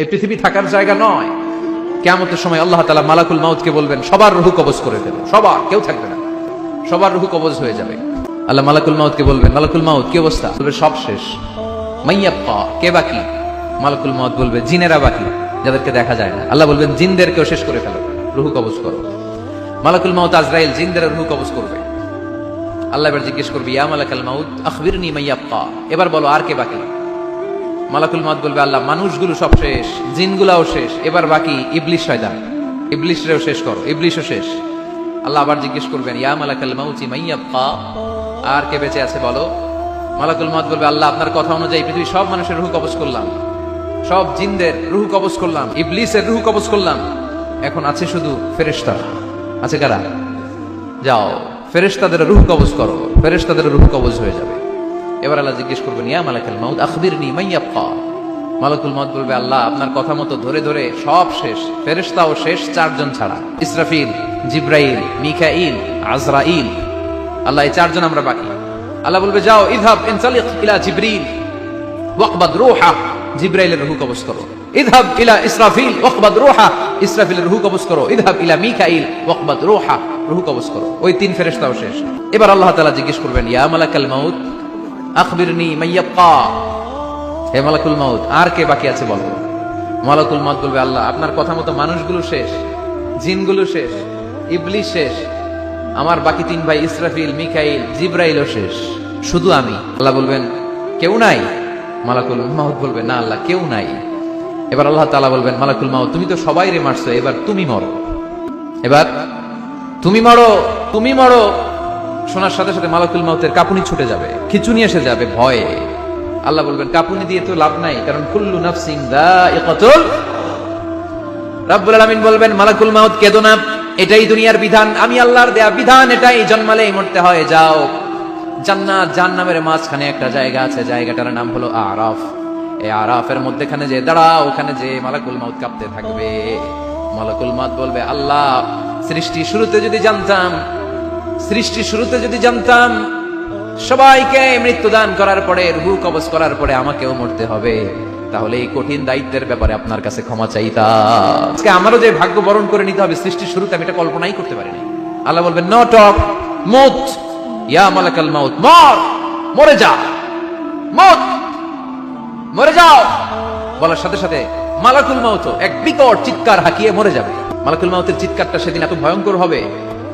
এই পৃথিবী থাকার জায়গা নয়। কেমতের সময় আল্লাহ তালা মালাকুল মাউতকে বলবেন, সবার রুহু কবজ করে দেবে। সবার, কেউ থাকবে না। সবার রুহু কবজ হয়ে যাবে। আল্লাহ মালাকুল মাউতকে বলবেন, মালাকুল মাউত, কি অবস্থা? বলবে, সব শেষ। মাইয়াপ্পা, কে বাকি? মালাকুল মাউত বলবে, জিনেরা বাকি, যাদেরকে দেখা যায় না। আল্লাহ বলবেন, জিনদেরকেও শেষ করে ফেলো। রুহু কবজ করো। মালাকুল মাউদ আজরাইল জিনদের রুহু কবজ করবে। আল্লাহ এবার জিজ্ঞেস করবে, ইয়া মালাকাল মাউত, আখবিরনি মাইয়াপ্পা। এবার বলো, আর কে বাকি? মালাকুল মত বলবে, আল্লাহ, মানুষগুলো সব শেষ, জিনগুলাও শেষ, এবার বাকি ইবলিশ শয়তান। ইবলিশরেও শেষ করো, ইবলিশও শেষ। আল্লাহ আবার জিজ্ঞেস করবেন, ইয়া মালাকাল মাউতি মাইয়াপ্পা আর কে বেঁচে আছে বলো? মালাকুল মত বলবে, আল্লাহ, আপনার কথা অনুযায়ী পৃথিবীর সব মানুষের রুহ কবজ করলাম। সব জিনদের রুহ কবজ করলাম ইবলিসের রুহু কবজ করলাম। এখন আছে শুধু ফেরেশতা। আছে কারা? যাও, ফেরেশতাদের রুহ কবজ করো। ফেরেশতাদের রুহ কবজ হয়ে যাবে। এবার আল্লাহ জিজ্ঞেস করবেন, ইয়া মালাকুল মাউত, আখবিরনি মাইয়াপ্পা মালাকুল মাউত বলবে, আল্লাহ, আপনার কথা মতো ধরে ধরে সব শেষ, ফেরেশতাও শেষ চারজন ছাড়া। ইসরাফিল, জিব্রাইল, মিকাইল, আজরাইল, আল্লাহ, এই চারজন আমরা বাকি। আল্লাহ বলবে, যাও ইদহাব ইনসালিক ইলা জিব্রিল ওয়াকবাদ রুহা। জিব্রাইলের রুহ কবজ করো। ইদহাব ইলা ইসরাফিল, ওয়াকবাদ রুহা। ইসরাফিলের রুহ কবজ করো। ইদহাব ইলা মিকাইল, ওয়াকবাদ রুহা। রুহ কবজ করো। ওই তিন ফেরেশতাও শেষ। এবার আল্লাহ তাআলা জিজ্ঞেস করবেন, ইয়া মালাকাল মাউত আখবিরনি মাইয়াক্কা হে মালাকুল মাউত, আর কে বাকি আছে বলো? মালাকুল মাউত বলবে, আল্লাহ, আপনার কথা মতো মানুষগুলো শেষ, জিনগুলো শেষ ইবলিশ শেষ, আমার বাকি তিন ভাই ইসরাফিল, মিকাইল, জিব্রাইলও শেষ, শুধু আমি। আল্লাহ বলবেন, কেউ নাই? মালাকুল মাউত বলবে, না আল্লাহ, কেউ নাই। এবার আল্লাহ তালা বলবেন, মালাকুল মাউত, তুমি তো সবাই রে মারছো, এবার তুমি মরো। এবার, তুমি মরো তুমি মরো। শোনার সাথে সাথে মালাকুল মাউতের কাপুনি ছুটে যাবে। খিচুনি এসে যাবে ভয়ে। আল্লাহ বলবেন, কাপুনি দিয়ে তো লাভ নাই, কারণ কুল্লু নাফসিং দাইকাতুল রাব্বুল আলামিন বলবেন, মালাকুল মাউত কেদো না, এটাই দুনিয়ার বিধান। আমি আল্লাহর দেয়া বিধান, এটাই মরতে হয়, যাও। জান্নাত, জাহান্নামের মাঝখানে একটা জায়গা আছে, জায়গাটার নাম হলো আরাফ। এই আরাফের মধ্যেখানে যে দাঁড়াও, ওখানে যে মালাকুল মাউত কাঁপতে থাকবে। মালাকুল মাউত বলবে, আল্লাহ, সৃষ্টি শুরুতে যদি জানতাম সৃষ্টি শুরুতে যদি জানতাম, সবাইকে মৃত্যুদান করার পরে, রুহু কবজ করার পরে আমাকেও মরতে হবে, তাহলে এই কঠিন দায়িত্বের ব্যাপারে আপনার কাছে ক্ষমা চাইতাম। আজকে আমারও যে ভাগ্য বরণ করে নিতে হবে সৃষ্টির শুরুতে, আমি এটা কল্পনাই করতে পারিনি আল্লাহ বলবেন, ন টক মত, ইয়া মালাকাল মাউত, মর, মরে যা, মত, মরে যাও। বলার সাথে সাথে, মালাকুল মাউত এক বিকট চিৎকার হাকিয়ে মরে যাবে। মালাকুল মাউতের চিৎকারটা সেদিন এত ভয়ঙ্কর হবে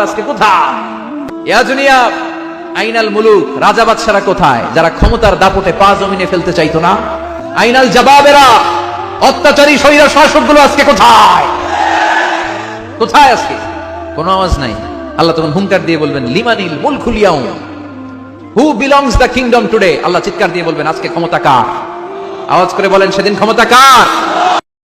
আজকে কোথায়? কোথায়? যারা ক্ষমতার দাপটে পা জমিনে ফেলতে চাইতো না। আইনাল জবাবেরা, অত্যাচারী শরীরের শাসকগুলো আজকে কোথায়? কোথায় আজকে? কোনো আওয়াজ নাই। আল্লাহ তখন হুঙ্কার দিয়ে বলবেন, লিমানিল মুল খুলিয়াও who belongs the kingdom today আল্লাহ চিৎকার দিয়ে বলবেন, আজকে ক্ষমতা কার? আওয়াজ করে বলেন সেদিন ক্ষমতা কার